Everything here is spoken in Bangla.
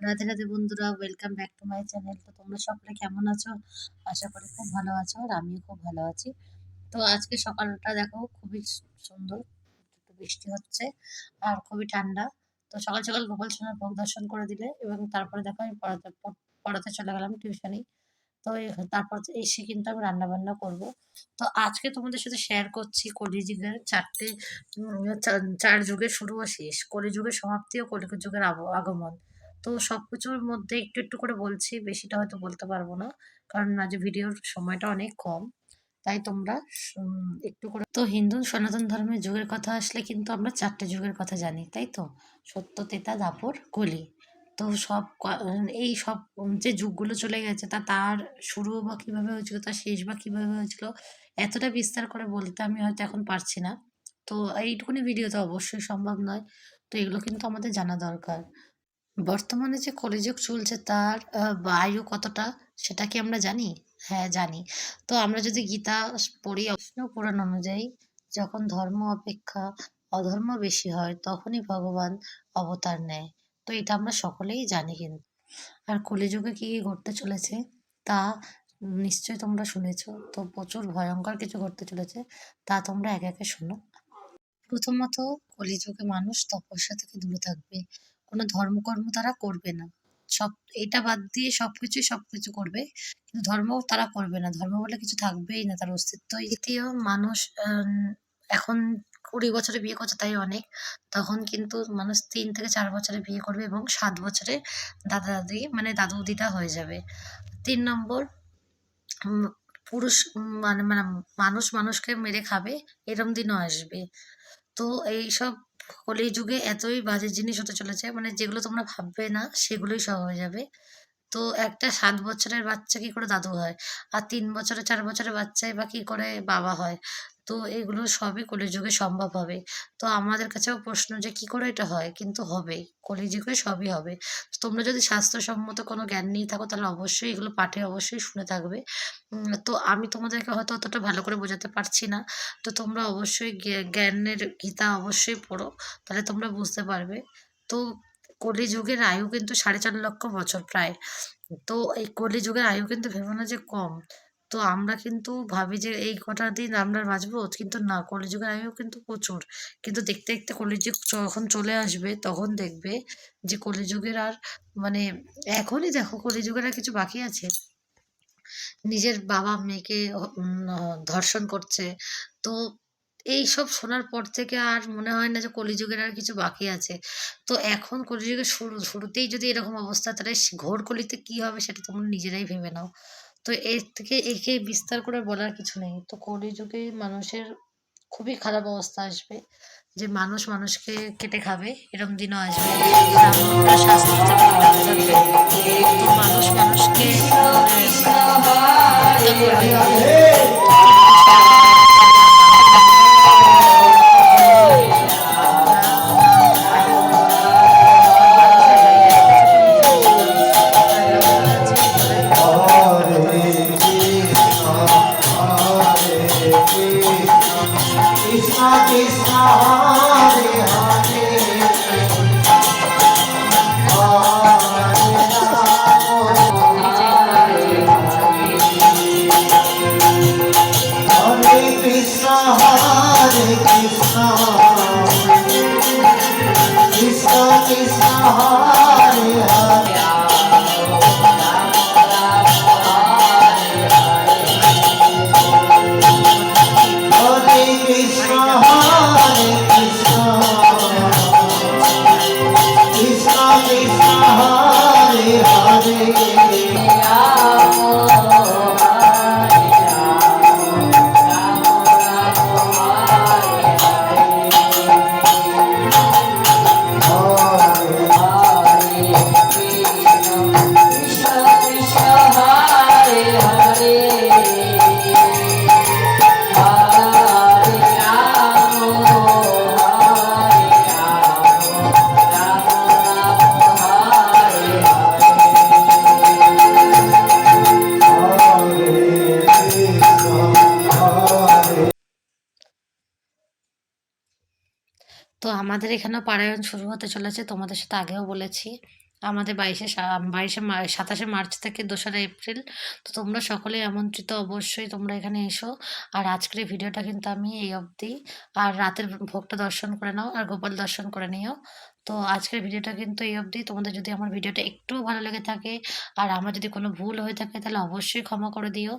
রাধে রাধে বন্ধুরা welcome back to my channel তো তোমরা সকলে কেমন আছো? আশা করি খুব ভালো আছো আর আমিও খুব ভালো আছি। তো আজকে সকালটা দেখো খুবই সুন্দর, একটু বৃষ্টি হচ্ছে আর খুবই ঠান্ডা। তো সকাল সকাল গোপাল সোনার ভোগ দর্শন করে দিলে এবং তারপরে দেখো আমি পড়াতে পড়- পড়াতে চলে গেলাম টিউশনি তো তারপর এসে কিন্তু আমি রান্না বান্না করব। তো আজকে তোমাদের সাথে শেয়ার করছি কলিযুগের চারটে চার যুগের শুরু ও শেষ। কলিযুগের সমাপ্তি ও কলিযুগ যুগের আগমন। তো সব কিছুর মধ্যে একটু একটু করে বলছি, বেশিটা হয়তো বলতে পারব না। কারণ আজ ভিডিওর সময়টা অনেক কম, তাই তোমরা একটু করে তো হিন্দু সনাতন ধর্মের যুগের কথা আসলে কিন্তু আমরা চারটে যুগের কথা জানি, তাই তো? সত্য, তেতা, দাপর, কলি। তো সব এই সব যে যুগগুলো চলে গেছে, তা তার শুরু বা কীভাবে হয়েছিল, তার শেষ বা কীভাবে হয়েছিল, এতটা বিস্তার করে বলতে আমি হয়তো এখন পারছি না। তো এইটুকুনি ভিডিও তো অবশ্যই সম্ভব নয়। তো এগুলো কিন্তু আমাদের জানা দরকার। বর্তমানে যে কলিযুগ চলছে তার আয়ু কতটা সেটা কি আমরা জানি? হ্যাঁ জানি। তো আমরা যদি গীতা পড়ি বিষ্ণু পুরাণ অনুযায়ী, যখন ধর্ম অপেক্ষা অধর্ম বেশি হয়, তখনই ভগবান অবতার নেয়। তো এটা আমরা সকলেই জানি কিন্তু আর কলিযুগে কি ঘটতে চলেছে, তা নিশ্চয়ই তোমরা শুনেছ। তো প্রচুর ভয়ঙ্কর কিছু ঘটতে চলেছে, তা তোমরা একে একে শোনো। প্রথমত কলিযুগে মানুষ তপস্যা থেকে দূরে থাকবে। কোনো ধর্মকর্ম তারা করবে না। সব, এটা বাদ দিয়ে সবকিছুই সবকিছু করবে। কিন্তু ধর্ম তারা করবে না। ধর্ম বলে কিছু থাকবেই না, তার অস্তিত্ব দ্বিতীয়, মানুষ এখন কুড়ি বছরে বিয়ে করছে তাই অনেক। তখন কিন্তু মানুষ তিন থেকে চার বছরে বিয়ে করবে এবং সাত বছরে দাদা দাদি মানে দাদু দিদা হয়ে যাবে। তিন নম্বর পুরুষ মানে মানে মানুষ মানুষকে মেরে খাবে, এরম দিনও আসবে। তো এইসব কলিযুগে এতই বাজে জিনিস হতে চলেছে মানে যেগুলো তোমরা ভাববে না সেগুলোই সব হয়ে যাবে। তো একটা সাত বছরের বাচ্চা কি করে দাদু হয়? আর তিন বছরের চার বছরের বাচ্চাই বা কি করে বাবা হয়? তো এগুলো সবই কলিযুগে সম্ভব হবে। তো আমাদের কাছেও প্রশ্ন যে কি করে এটা হয়? কিন্তু হবেই কলিযুগে সবই হবে। তো তোমরা যদি স্বাস্থ্যসম্মত কোনো জ্ঞান নিয়ে থাকো, তাহলে অবশ্যই এগুলো পাঠে অবশ্যই শুনে থাকবে। তো আমি তোমাদেরকে হয়তো অতটা ভালো করে বোঝাতে পারছি না। তো তোমরা অবশ্যই জ্ঞানের গীতা অবশ্যই পড়ো, তাহলে তোমরা বুঝতে পারবে। তো কলিযুগের আয়ু কিন্তু সাড়ে চার লক্ষ বছর প্রায়। তো এই কলিযুগের আয়ু কিন্তু ভেবো না যে কম। তো আমরা কিন্তু ভাবি যে এই কটা দিন আমরা বাঁচবো কিন্তু না কলিযুগের আয়ু কিন্তু প্রচুর। কিন্তু দেখতে দেখতে কলিযুগ যখন চলে আসবে, তখন দেখবে যে কলিযুগের আর মানে এখনই দেখো কলিযুগের আর কিছু বাকি আছে। নিজের বাবা মেয়েকে ধর্ষণ করছে। তো এই সব শোনার পর থেকে আর মনে হয় না যে কলিযুগের আর কিছু বাকি আছে। তো এখন কলিযুগের শুরু, শুরুতেই যদি এরকম অবস্থা, তাহলে ঘোর কলিতে কি হবে সেটা তোমরা নিজেরাই ভেবে নাও। তো এর থেকে একে বিস্তার করে বলার কিছু নেই। তো কলিযুগে মানুষের খুবই খারাপ অবস্থা আসবে, যে মানুষ মানুষকে কেটে খাবে, এরকম দিনও আসবে। মানুষ মানুষকে हरे हरे আমাদের এখানেও পারায়ণ শুরু হতে চলেছে, তোমাদের সাথে আগেও বলেছি। আমাদের বাইশে বাইশে সাতাশে মার্চ থেকে দোসরা এপ্রিল। তো তোমরা সকলেই আমন্ত্রিত অবশ্যই তোমরা এখানে এসো। আর আজকের ভিডিওটা কিন্তু আমি এই অবধি। আর রাতের ভোগটা দর্শন করে নাও, আর গোপাল দর্শন করে নিও। তো আজকের ভিডিওটা কিন্তু এই অবধি। তোমাদের যদি আমার ভিডিওটা একটুও ভালো লেগে থাকে, আর আমার যদি কোনো ভুল হয়ে থাকে, তাহলে অবশ্যই ক্ষমা করে দিও।